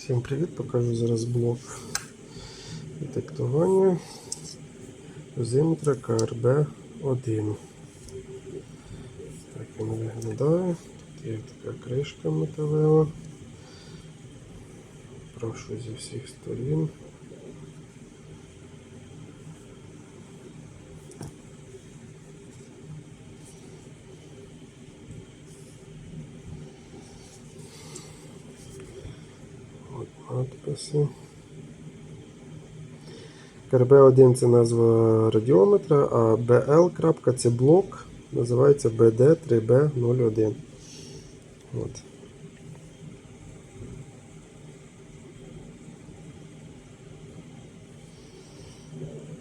Всім привіт! Покажу зараз блок детектування дозиметра КРБ-1. Так він виглядає. Тут є така кришка металева. Прошу зі всіх сторін. От надписи. КРБ-1 це назва радіометра, а BL крапка це блок, називається BD3B01. От.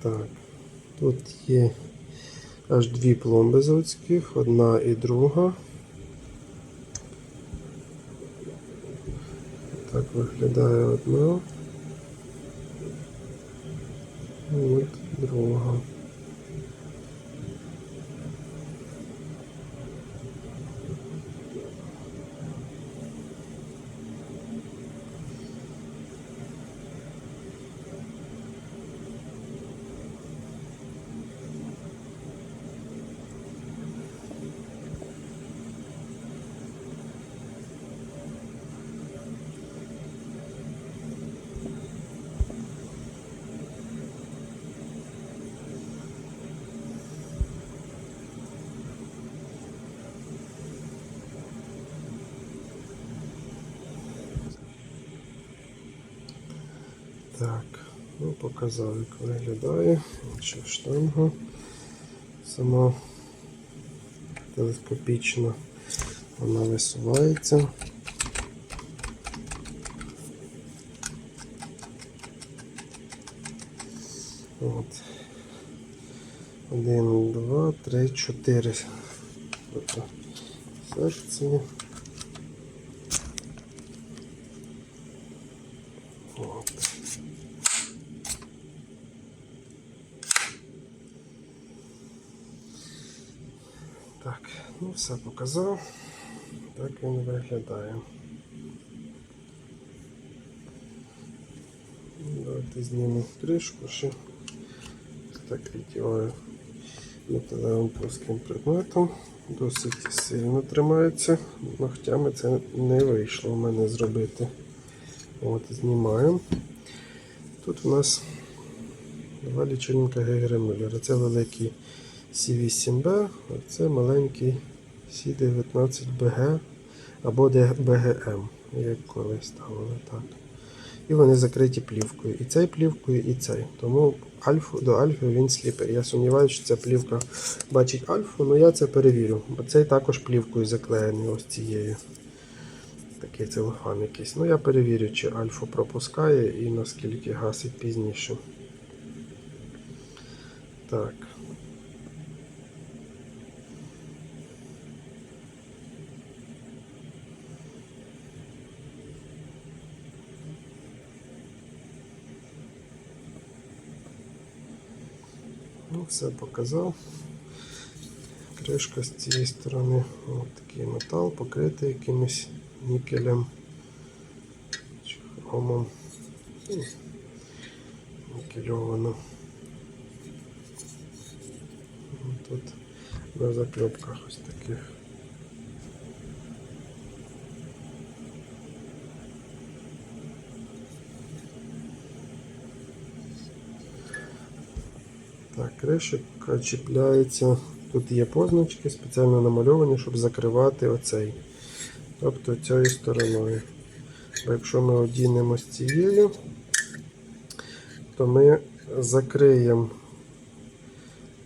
Так, тут є аж дві пломби заводських, одна і друга. Так виглядає одна. От друга. Так, ну показав, як виглядає. Ще штанга сама телескопічна. Вона висувається. От. Один, два, три, чотири. Тобто. От. Так, ну все показав. Так він виглядає. Давайте знімемо кришку ще. Так віддіваю металевим плоским предметом. Досить сильно тримається. Ногтями це не вийшло в мене зробити. От, знімаємо. Тут у нас два лічильника Гегера Мюллера. Це великий C8B, а це маленький C19BG або BGM, як колись ставили так. І вони закриті плівкою. І цей плівкою, і цей. Тому альфу, до альфи він сліпер. Я сумніваюся, що ця плівка бачить альфу, але я це перевірю. Бо цей також плівкою заклеєний ось цією. Такий целофан якийсь. Ну я перевірю, чи альфу пропускає і наскільки гасить пізніше. Так. Ну, все показав. Кришка з цієї сторони, Ось такий метал, покритий якимось нікелем чи хромом. Нікельовано. Тут на заклепках ось таких. Так, кришика чіпляється. Тут є позначки спеціально намальовані, щоб закривати оцей. Тобто цією стороною. Бо якщо ми одінемо з цією, то ми закриємо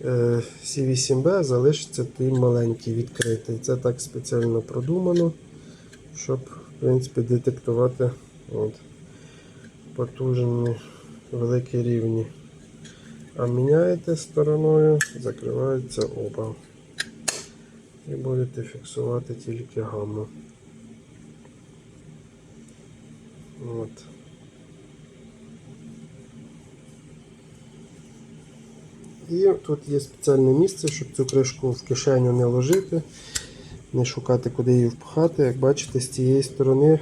е, C8B, залишиться той маленький відкритий. Це так спеціально продумано, щоб в принципі, детектувати от, потужні великі рівні. А міняєте стороною, закриваються оба. І будете фіксувати тільки гамму. От. І тут є спеціальне місце, щоб цю кришку в кишеню не ложити, не шукати, куди її впхати. Як бачите, з цієї сторони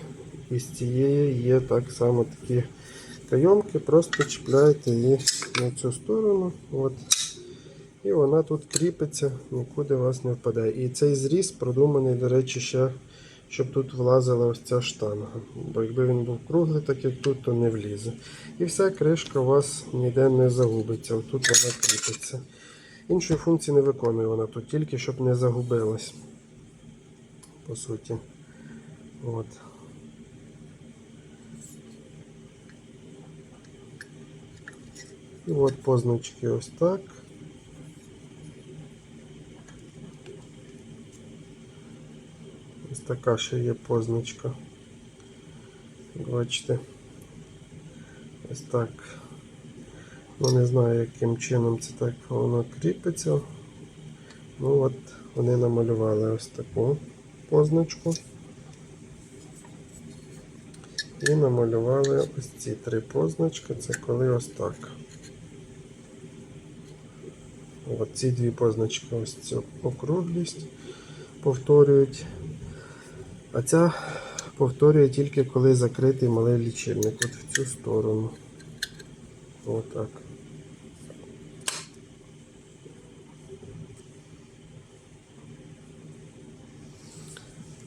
І з цієї є так само такі кайомки, просто чіпляєте її на цю сторону. От. І вона тут кріпиться, нікуди у вас не впадає. І цей зріз продуманий, до речі, ще, щоб тут влазила ось ця штанга. Бо якби він був круглий, так як тут, то не влізе. І вся кришка у вас ніде не загубиться. Тут вона кріпиться. Іншої функції не виконує вона тут, тільки щоб не загубилась. По суті. От. І от позначки ось так. Ось така ще є позначка. Бачите. Ось так. Ну не знаю, яким чином це так воно кріпиться. Ну от вони намалювали ось таку позначку. І намалювали ось ці три позначки. Це коли ось так. От ці дві позначки, ось цю округлість повторюють. А ця повторює тільки коли закритий малий лічильник. От в цю сторону. Отак.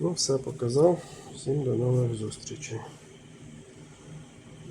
Ну, все показав. Всім до нових зустрічей.